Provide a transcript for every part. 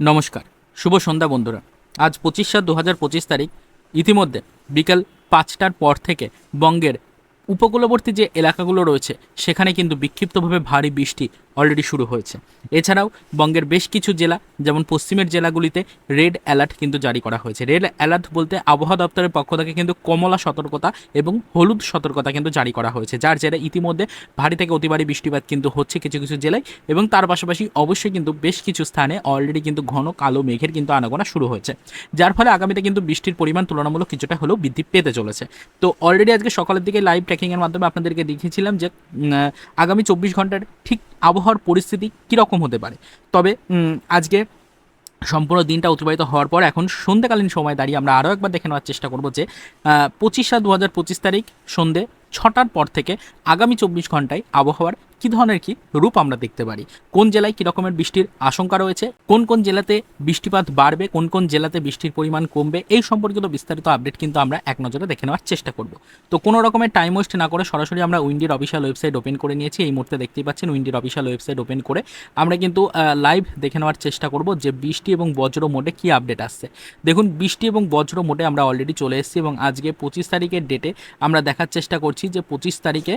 নমস্কার, শুভ সন্ধ্যা বন্ধুরা। আজ পঁচিশ সাত দু হাজার পঁচিশ তারিখ, ইতিমধ্যে বিকাল পাঁচটার পর থেকে বঙ্গের উপকূলবর্তী যে এলাকাগুলো রয়েছে, সেখানে কিন্তু বিক্ষিপ্তভাবে ভারী বৃষ্টি অলরেডি শুরু হয়েছে। এছাড়াও বঙ্গের বেশ কিছু জেলা, যেমন পশ্চিমের জেলাগুলিতে রেড অ্যালার্ট কিন্তু জারি করা হয়েছে। রেড অ্যালার্ট বলতে আবহাওয়া দপ্তরের পক্ষ থেকে কিন্তু কমলা সতর্কতা এবং হলুদ সতর্কতা কিন্তু জারি করা হয়েছে, যার জেরে ইতিমধ্যে ভারী থেকে অতি বৃষ্টিপাত কিন্তু হচ্ছে কিছু কিছু জেলায় এবং তার পাশাপাশি অবশ্যই কিন্তু বেশ কিছু স্থানে অলরেডি কিন্তু ঘন কালো মেঘের কিন্তু আনাগোনা শুরু হয়েছে। যার ফলে আগামীতে কিন্তু বৃষ্টির পরিমাণ তুলনামূলক কিছুটা হলেও বৃদ্ধি পেতে চলেছে। তো অলরেডি আজকে সকালের দিকে লাইভ ট্র্যাকিংয়ের মাধ্যমে আপনাদেরকে দেখিয়েছিলাম যে আগামী চব্বিশ ঘণ্টার ঠিক আবহাওয়ার পরিস্থিতি কীরকম হতে পারে? তবে আজকে সম্পূর্ণ দিনটা অতিবাহিত হওয়ার পর এখন সন্ধ্যাকালীন সময় দাঁড়িয়ে আমরা আরও একবার দেখে নেওয়ার চেষ্টা করব যে পঁচিশ সাত দু হাজার পঁচিশ তারিখ সন্ধে ছটার পর থেকে আগামী চব্বিশ ঘন্টায় আবহাওয়ার কী ধরনের কি রূপ আমরা দেখতে পারি? কোন জেলায় কী রকমের বৃষ্টির আশঙ্কা রয়েছে? কোন কোন জেলাতে বৃষ্টিপাত বাড়বে? কোন কোন জেলাতে বৃষ্টির পরিমাণ কমবে? এই সম্পর্কিত বিস্তারিত আপডেট কিন্তু আমরা এক নজরে দেখে নেওয়ার চেষ্টা করব। তো কোনো রকমের টাইম ওয়েস্ট না করে সরাসরি আমরা উইন্ডির অফিসিয়াল ওয়েবসাইট ওপেন করে নিয়েছি। এই মুহূর্তে দেখতেই পাচ্ছেন উইন্ডির অফিসিয়াল ওয়েবসাইট ওপেন করে আমরা কিন্তু লাইভ দেখে নেওয়ার চেষ্টা করব যে বৃষ্টি এবং বজ্র মোডে কী আপডেট আসছে। দেখুন, বৃষ্টি এবং বজ্র মোডে আমরা অলরেডি চলে এসেছি এবং আজকে পঁচিশ তারিখের ডেটে আমরা দেখার চেষ্টা করছি যে পঁচিশ তারিখে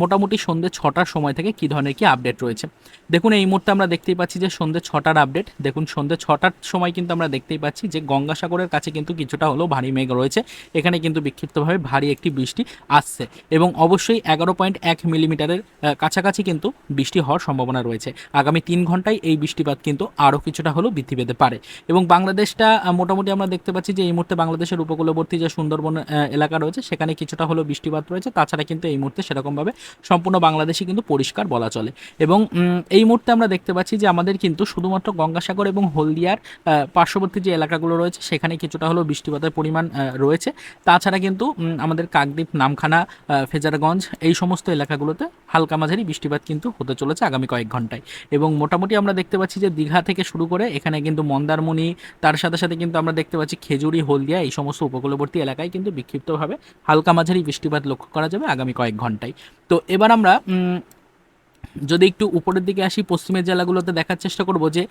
মোটামুটি সন্ধ্যে ছটার সময় থেকে কী ধরনের কি আপডেট রয়েছে। দেখুন, এই মুহূর্তে আমরা দেখতেই পাচ্ছি যে সন্ধ্যে ছটার আপডেট দেখুন, সন্ধ্যে ছটার সময় কিন্তু আমরা দেখতেই পাচ্ছি যে গঙ্গাসাগরের কাছে কিন্তু কিছুটা হলেও ভারী মেঘ রয়েছে। এখানে কিন্তু বিক্ষিপ্তভাবে ভারী একটি বৃষ্টি আসছে এবং অবশ্যই এগারো পয়েন্ট এক মিলিমিটারের কাছাকাছি কিন্তু বৃষ্টি হওয়ার সম্ভাবনা রয়েছে। আগামী তিন ঘন্টায় এই বৃষ্টিপাত কিন্তু আরও কিছুটা হলেও বৃদ্ধি পেতে পারে। এবং বাংলাদেশটা মোটামুটি আমরা দেখতে পাচ্ছি যে এই মুহূর্তে বাংলাদেশের উপকূলবর্তী যে সুন্দরবন এলাকা রয়েছে, সেখানে কিছুটা হলেও বৃষ্টিপাত রয়েছে। তাছাড়া কিন্তু এই মুহূর্তে সেরকমভাবে সম্পূর্ণ বাংলাদেশে কিন্তু পরিষ্কার বলা চলে। এবং এই মুহূর্তে আমরা দেখতে পাচ্ছি যে আমাদের কিন্তু শুধুমাত্র গঙ্গাসাগর এবং হলদিয়ার পার্শ্ববর্তী যে এলাকাগুলো রয়েছে, সেখানে কিছুটা হলেও বৃষ্টিপাতের পরিমাণ রয়েছে। তাছাড়া কিন্তু আমাদের কাকদ্বীপ, নামখানা ফেজারগঞ্জ এই সমস্ত এলাকাগুলোতে হালকা মাঝারি বৃষ্টিপাত কিন্তু হতে চলেছে আগামী কয়েক ঘন্টায়। এবং মোটামুটি আমরা দেখতে পাচ্ছি যে দীঘা থেকে শুরু করে এখানে কিন্তু মন্দারমণি, তার সাথে সাথে কিন্তু আমরা দেখতে পাচ্ছি খেজুরি, হলদিয়া এই সমস্ত উপকূলবর্তী এলাকায় কিন্তু বিক্ষিপ্তভাবে হালকা মাঝারি বৃষ্টিপাত লক্ষ্য করা যাবে আগামী কয়েক ঘন্টায়। তো এবার আমরা যদি একটু উপরের দিকে আসি, পশ্চিমের জেলাগুলোতে দেখার চেষ্টা করব যে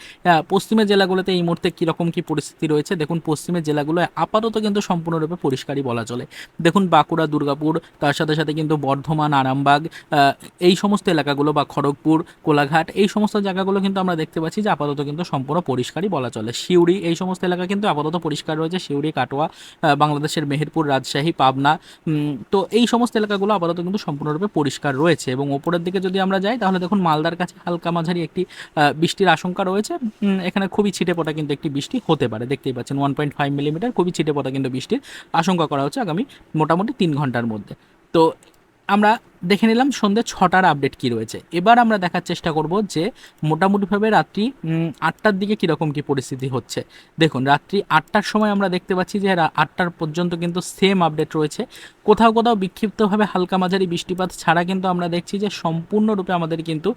পশ্চিমের জেলাগুলোতে এই মুহূর্তে কীরকম কী পরিস্থিতি রয়েছে। দেখুন, পশ্চিমের জেলাগুলো আপাতত কিন্তু সম্পূর্ণরূপে পরিষ্কারই বলা চলে। দেখুন, বাঁকুড়া, দুর্গাপুর, তার সাথে সাথে কিন্তু বর্ধমান, আরামবাগ এই সমস্ত এলাকাগুলো বা খড়গপুর, কোলাঘাট, এই সমস্ত জায়গাগুলো কিন্তু আমরা দেখতে পাচ্ছি যে, আপাতত কিন্তু সম্পূর্ণ পরিষ্কারই বলা চলে। সিউড়ি, এই সমস্ত এলাকা কিন্তু আপাতত পরিষ্কার রয়েছে। সিউড়ি, কাটোয়া বাংলাদেশের মেহেরপুর, রাজশাহী, পাবনা তো এই সমস্ত এলাকাগুলো আপাতত কিন্তু সম্পূর্ণরূপে পরিষ্কার রয়েছে। এবং ওপরের দিকে যদি আমরা যাই তাহলে দেখুন মালদার কাছে হালকা মাঝারি একটি বৃষ্টির আশঙ্কা রয়েছে। এখানে খুবই ছিটে পড়া কিন্তু একটি বৃষ্টি হতে পারে, দেখতেই পাচ্ছেন। ওয়ান পয়েন্ট ফাইভ মিলিমিটার খুবই ছিটে পড়া কিন্তু বৃষ্টির আশঙ্কা করা হচ্ছে আগামী মোটামুটি তিন ঘণ্টার মধ্যে। তো আমরা দেখে নিলাম সন্ধ্যে ছটার আপডেট কি রয়েছে। এবার আমরা দেখার চেষ্টা করব যে মোটামুটিভাবে রাত্রি আটটার দিকে কীরকম কী পরিস্থিতি হচ্ছে। দেখুন, রাত্রি আটটার সময় আমরা দেখতে পাচ্ছি যে আটটার পর্যন্ত কিন্তু সেম আপডেট রয়েছে। কোথাও কোথাও বিক্ষিপ্তভাবে হালকা মাঝারি বৃষ্টিপাত ছাড়া কিন্তু আমরা দেখছি যে সম্পূর্ণরূপে আমাদের কিন্তু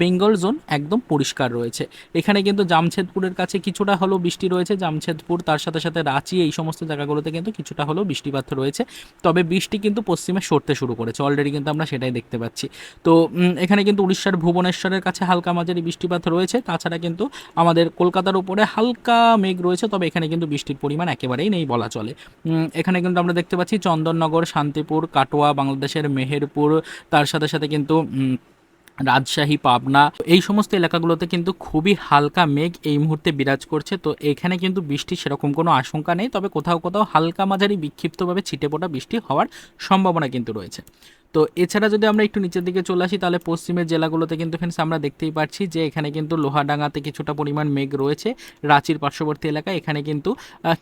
বেঙ্গল জোন একদম পরিষ্কার রয়েছে। এখানে কিন্তু জামছেদপুরের কাছে কিছুটা হলেও বৃষ্টি রয়েছে। জামছেদপুর তার সাথে সাথে রাঁচি, এই সমস্ত জায়গাগুলোতে কিন্তু কিছুটা হলেও বৃষ্টিপাত রয়েছে। তবে বৃষ্টি কিন্তু পশ্চিমে সরতে শুরু করেছে। অলরেডি কিন্তু আমরা সেটাই দেখতে পাচ্ছি। তো এখানে কিন্তু উড়িষ্যার ভুবনেশ্বরের কাছে হালকা মাঝারি বৃষ্টিপাত রয়েছে। তাছাড়া কিন্তু আমাদের কলকাতার উপরে হালকা মেঘ রয়েছে, তবে এখানে কিন্তু বৃষ্টির পরিমাণ একেবারেই নেই বলা চলে। এখানে কিন্তু আমরা দেখতে পাচ্ছি চন্দননগর শান্তিপুর, কাটোয়া, বাংলাদেশের মেহেরপুর, তার সাথে সাথে কিন্তু রাজশাহী, পাবনা। এই সমস্ত এলাকাগুলোতে কিন্তু খুবই হালকা মেঘ এই মুহূর্তে বিরাজ করছে। তো এখানে কিন্তু বৃষ্টি সেরকম কোনো আশঙ্কা নেই। তবে কোথাও কোথাও হালকা মাঝারি বিক্ষিপ্তভাবে ছিটে পোটা বৃষ্টি হওয়ার সম্ভাবনা কিন্তু রয়েছে। তো এছাড়া যদি আমরা একটু নিচের দিকে চলে আসি, তাহলে পশ্চিমের জেলাগুলোতে কিন্তু ফ্রেন্ডস আমরা দেখতেই পাচ্ছি যে এখানে কিন্তু লোহাডাঙ্গাতে কিছুটা পরিমাণ মেঘ রয়েছে। রাঁচির পার্শ্ববর্তী এলাকায় এখানে কিন্তু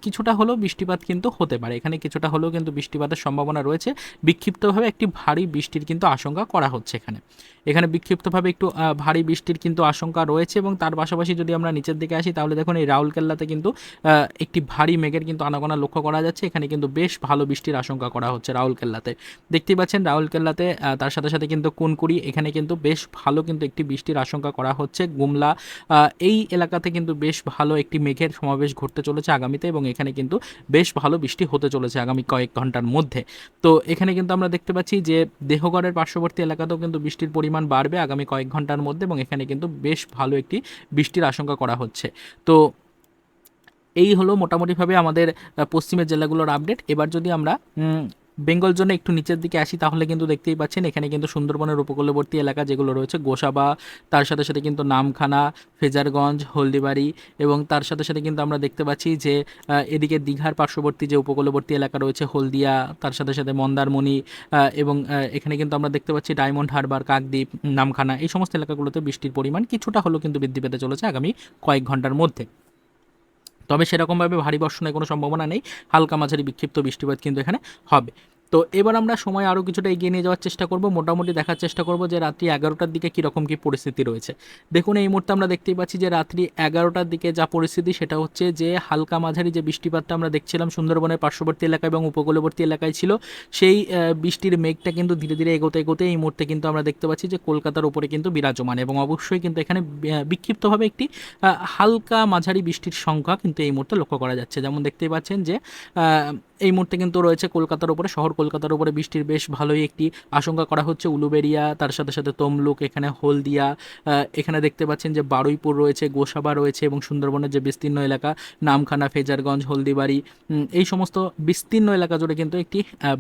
কিছুটা হলেও বৃষ্টিপাত কিন্তু হতে পারে। এখানে কিছুটা হলেও কিন্তু বৃষ্টিপাতের সম্ভাবনা রয়েছে। বিক্ষিপ্তভাবে একটি ভারী বৃষ্টির কিন্তু আশঙ্কা করা হচ্ছে এখানে। এখানে বিক্ষিপ্তভাবে একটু ভারী বৃষ্টির কিন্তু আশঙ্কা রয়েছে এবং তার পাশাপাশি যদি আমরা নিচের দিকে আসি, তাহলে দেখুন এই রাউরকেল্লাতে কিন্তু একটি ভারী মেঘের কিন্তু আনাগোনা লক্ষ্য করা যাচ্ছে। এখানে কিন্তু বেশ ভালো বৃষ্টির আশঙ্কা করা হচ্ছে রাউরকেল্লাতে। দেখতেই পাচ্ছেন রাউরকেল্লাতে আহ, তার সাথে সাথে কিন্তু কুনকুড়ি এখানে কিন্তু বেশ ভালো কিন্তু একটি বৃষ্টির আশঙ্কা করা হচ্ছে। গুমলা এই এলাকাতে কিন্তু বেশ ভালো একটি মেঘের সমাবেশ ঘটতে চলেছে আগামীতে এবং এখানে কিন্তু বেশ ভালো বৃষ্টি হতে চলেছে আগামী কয়েক ঘণ্টার মধ্যে। তো এখানে কিন্তু আমরা দেখতে পাচ্ছি যে দেহগড়ের পার্শ্ববর্তী এলাকাতেও কিন্তু বৃষ্টির পরিমাণ বাড়বে আগামী কয়েক ঘণ্টার মধ্যে এবং এখানে কিন্তু বেশ ভালো একটি বৃষ্টির আশঙ্কা করা হচ্ছে। তো এই হলো মোটামুটিভাবে আমাদের পশ্চিমের জেলাগুলোর আপডেট এবার যদি আমরা বেঙ্গল জোনে একটু নিচের দিকে আসি, তাহলে কিন্তু দেখতেই পাচ্ছেন এখানে কিন্তু সুন্দরবনের উপকূলবর্তী এলাকা যেগুলো রয়েছে, গোসাবা, তার সাথে সাথে কিন্তু নামখানা, ফেজারগঞ্জ, হলদিবাড়ি এবং তার সাথে সাথে কিন্তু আমরা দেখতে পাচ্ছি যে এদিকে দীঘার পার্শ্ববর্তী যে উপকূলবর্তী এলাকা রয়েছে, হলদিয়া, তার সাথে সাথে মন্দারমণি এবং এখানে কিন্তু আমরা দেখতে পাচ্ছি ডায়মন্ড হারবার, কাকদ্বীপ, নামখানা, এই সমস্ত এলাকাগুলোতে বৃষ্টির পরিমাণ কিছুটা হলেও কিন্তু বৃদ্ধি পেতে চলেছে আগামী কয়েক ঘণ্টার মধ্যে। তবে সেরকমভাবে ভারী বর্ষণের কোনো সম্ভাবনা নেই। হালকা মাঝারি বিক্ষিপ্ত বৃষ্টিপাত কিন্তু এখানে হবে। তো এবার আমরা সময় আরও কিছুটা এগিয়ে নিয়ে যাওয়ার চেষ্টা করব। মোটামুটি দেখার চেষ্টা করব যে রাত্রি এগারোটার দিকে কীরকম কী পরিস্থিতি রয়েছে। দেখুন, এই মুহূর্তে আমরা দেখতেই পাচ্ছি যে রাত্রি এগারোটার দিকে যা পরিস্থিতি সেটা হচ্ছে যে হালকা মাঝারি যে বৃষ্টিপাতটা আমরা দেখছিলাম সুন্দরবনের পার্শ্ববর্তী এলাকা এবং উপকূলবর্তী এলাকায় ছিল, সেই বৃষ্টির মেঘটা কিন্তু ধীরে ধীরে এগোতে এগোতে এই মুহূর্তে কিন্তু আমরা দেখতে পাচ্ছি যে কলকাতার উপরে কিন্তু বিরাজমান এবং অবশ্যই কিন্তু এখানে বিক্ষিপ্তভাবে একটি হালকা মাঝারি বৃষ্টির সংখ্যা কিন্তু এই মুহূর্তে লক্ষ্য করা যাচ্ছে। যেমন দেখতেই পাচ্ছেন যে এই মুহূর্তে কিন্তু রয়েছে কলকাতার উপরে, শহর কলকাতার উপরে বৃষ্টির বেশ ভালোই একটি আশঙ্কা করা হচ্ছে। উলুবেরিয়া, তার সাথে সাথে তমলুক, এখানে হলদিয়া এখানে দেখতে পাচ্ছেন যে বারুইপুর রয়েছে, গোসাবা রয়েছে এবং সুন্দরবনের যে বিস্তীর্ণ এলাকা, নামখানা, ফেজারগঞ্জ, হলদিবাড়ি এই সমস্ত বিস্তীর্ণ এলাকা জুড়ে কিন্তু একটি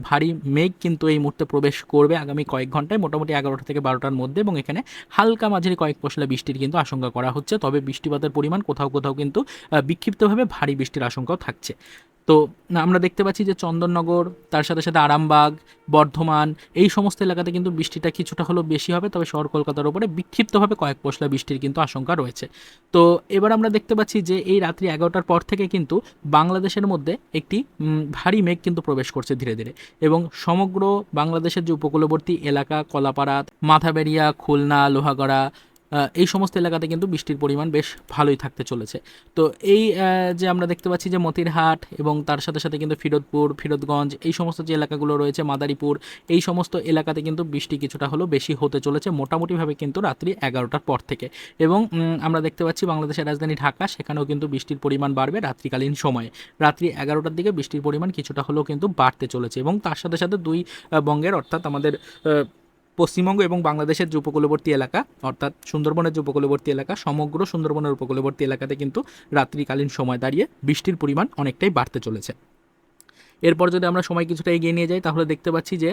ভারী মেঘ কিন্তু এই মুহূর্তে প্রবেশ করবে আগামী কয়েক ঘন্টায়, মোটামুটি এগারোটা থেকে বারোটার মধ্যে এবং এখানে হালকা মাঝারি কয়েক পশলা বৃষ্টির কিন্তু আশঙ্কা করা হচ্ছে। তবে বৃষ্টিপাতের পরিমাণ কোথাও কোথাও কিন্তু বিক্ষিপ্তভাবে ভারী বৃষ্টির আশঙ্কাও থাকছে। তো আমরা দেখতে পাচ্ছি যে চন্দননগর, তার সাথে সাথে আরামবাগ, বর্ধমান, এই সমস্ত এলাকাতে কিন্তু বৃষ্টিটা কিছুটা হলেও বেশি হবে, তবে শহর কলকাতার উপরে বিক্ষিপ্তভাবে কয়েক পশলা বৃষ্টির কিন্তু আশঙ্কা রয়েছে। তো এবার আমরা দেখতে পাচ্ছি যে এই রাত্রি এগারোটার পর থেকে কিন্তু বাংলাদেশের মধ্যে একটি ভারী মেঘ কিন্তু প্রবেশ করছে ধীরে ধীরে এবং সমগ্র বাংলাদেশের যে উপকূলবর্তী এলাকা, কলাপাড়া মাথাবেরিয়া খুলনা, লোহাগড়া এই সমস্ত এলাকাতে কিন্তু বৃষ্টির পরিমাণ বেশ ভালোই থাকতে চলেছে। তো এই যে আমরা দেখতে পাচ্ছি যে মতিরহাট এবং তার সাথে সাথে কিন্তু ফিরোজপুর, ফিরোজগঞ্জ, এই সমস্ত যে এলাকাগুলো রয়েছে, মাদারীপুর, এই সমস্ত এলাকাতে কিন্তু বৃষ্টি কিছুটা হলেও বেশি হতে চলেছে, মোটামুটিভাবে কিন্তু রাত্রি এগারোটার পর থেকে। এবং আমরা দেখতে পাচ্ছি বাংলাদেশের রাজধানী ঢাকা, সেখানেও কিন্তু বৃষ্টির পরিমাণ বাড়বে রাত্রিকালীন সময়ে। রাত্রি এগারোটার দিকে বৃষ্টির পরিমাণ কিছুটা হলেও কিন্তু বাড়তে চলেছে এবং তার সাথে সাথে দুই বঙ্গের অর্থাৎ আমাদের পশ্চিমবঙ্গ এবং বাংলাদেশের যে উপকূলবর্তী এলাকা, অর্থাৎ সুন্দরবনের যে উপকূলবর্তী এলাকা, সমগ্র সুন্দরবনের উপকূলবর্তী এলাকাতে কিন্তু রাত্রিকালীন সময় দাঁড়িয়ে বৃষ্টির পরিমাণ অনেকটাই বাড়তে চলেছে। এরপর যদি আমরা সময় কিছুটা এগিয়ে নিয়ে যাই, তাহলে দেখতে পাচ্ছি যে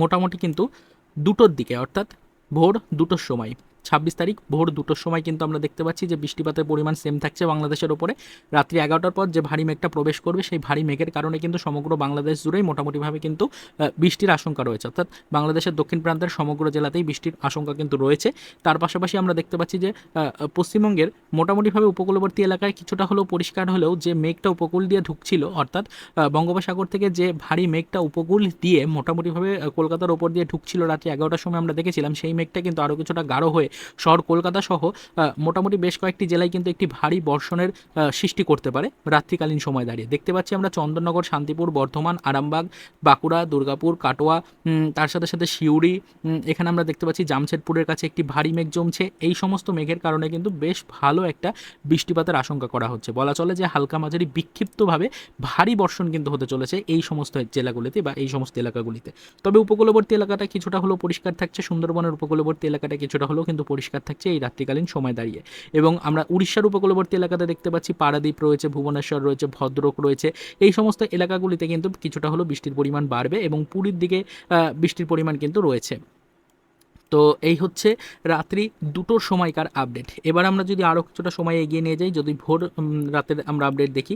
মোটামুটি কিন্তু দুটোর দিকে, অর্থাৎ ভোর দুটোর সময় ছাব্বিশ তারিখ ভোর দুটোর সময় কিন্তু আমরা দেখতে পাচ্ছি যে বৃষ্টিপাতের পরিমাণ সেম থাকছে বাংলাদেশের ওপরে। রাত্রি এগারোটার পর যে ভারী মেঘটা প্রবেশ করবে, সেই ভারী মেঘের কারণে কিন্তু সমগ্র বাংলাদেশ জুড়েই মোটামুটিভাবে কিন্তু বৃষ্টির আশঙ্কা রয়েছে। অর্থাৎ বাংলাদেশের দক্ষিণ প্রান্তের সমগ্র জেলাতেই বৃষ্টির আশঙ্কা কিন্তু রয়েছে। তার পাশাপাশি আমরা দেখতে পাচ্ছি যে পশ্চিমবঙ্গের মোটামুটিভাবে উপকূলবর্তী এলাকায় কিছুটা হলেও পরিষ্কার হলেও যে মেঘটা উপকূল দিয়ে ঢুকছিল, অর্থাৎ বঙ্গোপসাগর থেকে যে ভারী মেঘটা উপকূল দিয়ে মোটামুটিভাবে কলকাতার ওপর দিয়ে ঢুকছিল রাত্রি এগারোটার সময় আমরা দেখেছিলাম, সেই মেঘটা কিন্তু আরও কিছুটা গাঢ় হয়ে শহর কলকাতা সহ মোটামুটি বেশ কয়েকটি জেলায় কিন্তু একটি ভারী বর্ষণের সৃষ্টি করতে পারে রাত্রিকালীন সময় দাঁড়িয়ে। দেখতে পাচ্ছি আমরা চন্দননগর, শান্তিপুর, বর্ধমান, আরামবাগ, বাঁকুড়া, দুর্গাপুর, কাটোয়া তার সাথে সাথে সিউড়ি এখানে আমরা দেখতে পাচ্ছি জামশেদপুরের কাছে একটি ভারী মেঘ জমছে। এই সমস্ত মেঘের কারণে কিন্তু বেশ ভালো একটা বৃষ্টিপাতের আশঙ্কা করা হচ্ছে। বলা চলে যে হালকা মাঝারি বিক্ষিপ্তভাবে ভারী বর্ষণ কিন্তু হতে চলেছে এই সমস্ত জেলাগুলিতে বা এই সমস্ত এলাকাগুলিতে। তবে উপকূলবর্তী এলাকাটা কিছুটা হলেও পরিষ্কার থাকছে, সুন্দরবনের উপকূলবর্তী এলাকাটা কিছুটা হলেও কিন্তু পরিষ্কার থাকছে এই রাত্রিকালীন সময় দাঁড়িয়ে। এবং আমরা উড়িষ্যার উপকূলবর্তী এলাকাতে দেখতে পাচ্ছি, পারাদ্বীপ রয়েছে, ভুবনেশ্বর রয়েছে, ভদ্রক রয়েছে। এই সমস্ত এলাকাগুলিতে কিন্তু কিছুটা হলেও বৃষ্টির পরিমাণ বাড়বে এবং পুরীর দিকে বৃষ্টির পরিমাণ কিন্তু রয়েছে। তো এই হচ্ছে রাত্রি দুটোর সময়কার আপডেট এবার আমরা যদি আরও কিছুটা সময় এগিয়ে নিয়ে যাই, যদি ভোর রাতের আমরা আপডেট দেখি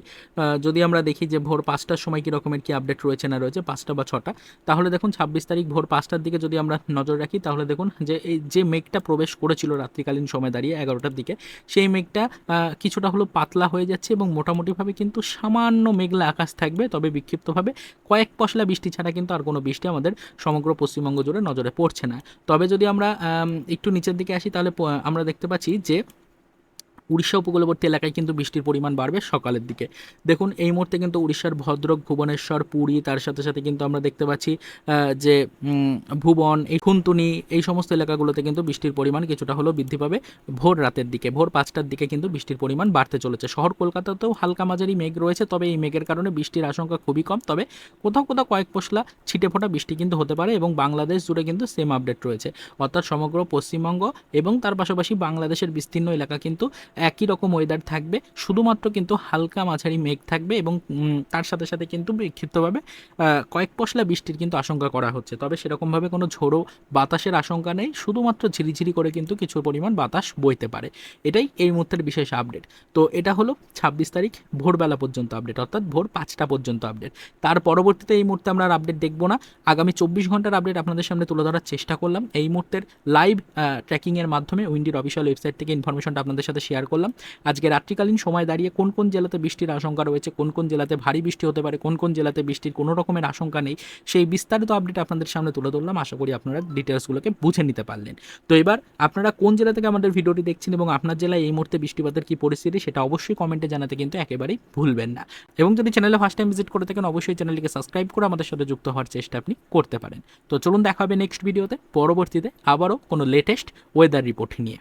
যদি আমরা দেখি যে ভোর পাঁচটার সময় কী রকমের কি আপডেট রয়েছে না রয়েছে, পাঁচটা বা ছটা, তাহলে দেখুন ছাব্বিশ তারিখ ভোর পাঁচটার দিকে যদি আমরা নজর রাখি, তাহলে দেখুন যে এই যে মেঘটা প্রবেশ করেছিল রাত্রিকালীন সময় দাঁড়িয়ে এগারোটার দিকে, সেই মেঘটা কিছুটা হলো পাতলা হয়ে যাচ্ছে এবং মোটামুটিভাবে কিন্তু সামান্য মেঘলা আকাশ থাকবে, তবে বিক্ষিপ্তভাবে কয়েক পশলা বৃষ্টি ছাড়া কিন্তু আর কোনো বৃষ্টি আমাদের সমগ্র পশ্চিমবঙ্গ জুড়ে নজরে পড়ছে না। তবে যদি আমরা আম, একটু নিচের দিকে আসি তাহলে আমরা দেখতে পাচ্ছি যে উড়িষ্যা উপকূলবর্তী এলাকায় কিন্তু বৃষ্টির পরিমাণ বাড়বে সকালের দিকে। দেখুন, এই মুহূর্তে কিন্তু উড়িষ্যার ভদ্রক ভুবনেশ্বর, পুরী, তার সাথে সাথে কিন্তু আমরা দেখতে পাচ্ছি যে ভুবন, এই খুনতুনি, এই সমস্ত এলাকাগুলোতে কিন্তু বৃষ্টির পরিমাণ কিছুটা হলেও বৃদ্ধি পাবে ভোর রাতের দিকে। ভোর পাঁচটার দিকে কিন্তু বৃষ্টির পরিমাণ বাড়তে চলেছে। শহর কলকাতাতেও হালকা মাঝারি মেঘ রয়েছে, তবে এই মেঘের কারণে বৃষ্টির আশঙ্কা খুবই কম। তবে কোথাও কোথাও কয়েক পশলা ছিটে ফোটা বৃষ্টি কিন্তু হতে পারে এবং বাংলাদেশ জুড়ে কিন্তু সেম আপডেট রয়েছে। অর্থাৎ সমগ্র পশ্চিমবঙ্গ এবং তার পাশাপাশি বাংলাদেশের বিস্তীর্ণ এলাকা কিন্তু একই রকম ওয়েদার থাকবে। শুধুমাত্র কিন্তু হালকা মাঝারি মেঘ থাকবে এবং তার সাথে সাথে কিন্তু বিক্ষিপ্তভাবে কয়েক পশলা বৃষ্টির কিন্তু আশঙ্কা করা হচ্ছে। তবে সেরকমভাবে কোনো ঝোড়ো বাতাসের আশঙ্কা নেই। শুধুমাত্র ঝিরিঝিরি করে কিন্তু কিছু পরিমাণ বাতাস বইতে পারে। এটাই এই মুহূর্তের বিশেষ আপডেট তো এটা হলো ছাব্বিশ তারিখ, ভোরবেলা পর্যন্ত আপডেট অর্থাৎ ভোর পাঁচটা পর্যন্ত আপডেট তার পরবর্তীতে এই মুহূর্তে আমরা আর আপডেট দেখব না। আগামী চব্বিশ ঘণ্টার আপডেট আপনাদের সামনে তুলে ধরার চেষ্টা করলাম। এই মুহূর্তের লাইভ ট্র্যাকিংয়ের মাধ্যমে উইন্ডির অফিসিয়াল ওয়েবসাইট থেকে ইনফরমেশনটা আপনাদের সাথে শেয়ার করলাম। আজকে রাত্রিকালীন সময় দাঁড়িয়ে কোন কোন জেলাতে বৃষ্টির আশঙ্কা রয়েছে, কোন কোন জেলাতে ভারী বৃষ্টি হতে পারে, কোন কোন জেলাতে বৃষ্টির কোনো রকমের আশঙ্কা নেই, সেই বিস্তারিত আপডেট আপনাদের সামনে তুলে ধরলাম। আশা করি আপনারা ডিটেলসগুলোকে বুঝে নিতে পারলেন। তো এবার আপনারা কোন জেলা থেকে আমাদের ভিডিওটি দেখছেন এবং আপনার জেলায় এই মুহূর্তে বৃষ্টিপাতের কি পরিস্থিতি, সেটা অবশ্যই কমেন্টে জানাতে কিন্তু একেবারেই ভুলবেন না। এবং যদি চ্যানেলে ফার্স্ট টাইম ভিজিট করে থাকেন, অবশ্যই চ্যানেলটিকে সাবস্ক্রাইব করে আমাদের সাথে যুক্ত হওয়ার চেষ্টা আপনি করতে পারেন। তো চলুন দেখা হবে নেক্সট ভিডিওতে পরবর্তীতে আবারও কোনো লেটেস্ট ওয়েদার রিপোর্ট নিয়ে।